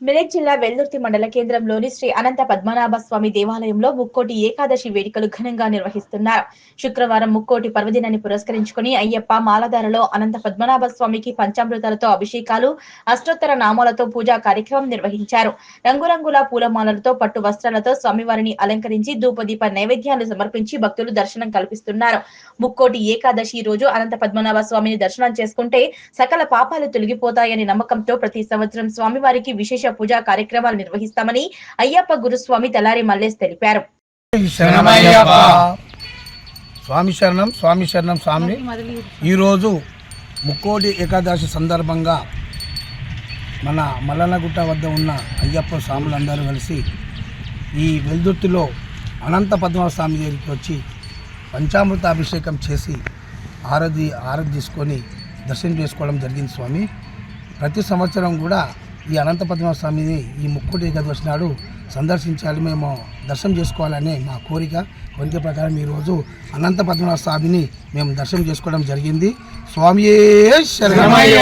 మెదక్ జిల్లా వెల్దుర్తి మండల కేంద్రంలోని శ్రీ అనంత పద్మనాభ స్వామి దేవాలయంలో ముక్కోటి ఏకాదశి వేడుకలు ఘనంగా నిర్వహిస్తున్నారు. శుక్రవారం ముక్కోటి పర్వదినాన్ని పురస్కరించుకుని అయ్యప్ప మాలధారలో అనంత పద్మనాభ స్వామికి పంచామృతాలతో అభిషేకాలు అష్టోత్తర నామాలతో పూజా కార్యక్రమం నిర్వహించారు. రంగురంగుల పూలమాలలతో పట్టు వస్త్రాలతో స్వామివారిని అలంకరించి ధూపదీప నైవేద్యాలు సమర్పించి భక్తులు దర్శనం కల్పిస్తున్నారు. ముక్కోటి ఏకాదశి రోజు అనంత పద్మనాభ స్వామిని దర్శనం చేసుకుంటే సకల పాపాలు తొలగిపోతాయని నమ్మకంతో ప్రతి సంవత్సరం స్వామివారికి విశేష పూజా కార్యక్రమాలు నిర్వహిస్తామని అయ్యప్ప గురుస్వామి తెల్లారి మల్లేష్ తెలిపారు. స్వామి శరణం స్వామి శరణం స్వామి. ఈరోజు ముక్కోటి ఏకాదశి సందర్భంగా మన మల్లన్నగుట్ట వద్ద ఉన్న అయ్యప్ప స్వాములందరూ కలిసి ఈ వెల్దుర్తిలో అనంత పద్మనాభ స్వామి దగ్గరికి వచ్చి పంచామృత అభిషేకం చేసి ఆరతి ఆరతి తీసుకొని దర్శనం చేసుకోవడం జరిగింది స్వామి. ప్రతి సంవత్సరం కూడా ఈ అనంత పద్మనాభ స్వామిని ఈ ముక్కుటి ఏకాదశి నాడు సందర్శించాలి. మేము దర్శనం చేసుకోవాలనే మా కోరిక కోరిక ప్రకారం ఈరోజు అనంత పద్మనాభ స్వామిని మేము దర్శనం చేసుకోవడం జరిగింది. స్వామియే శరణమయ్య.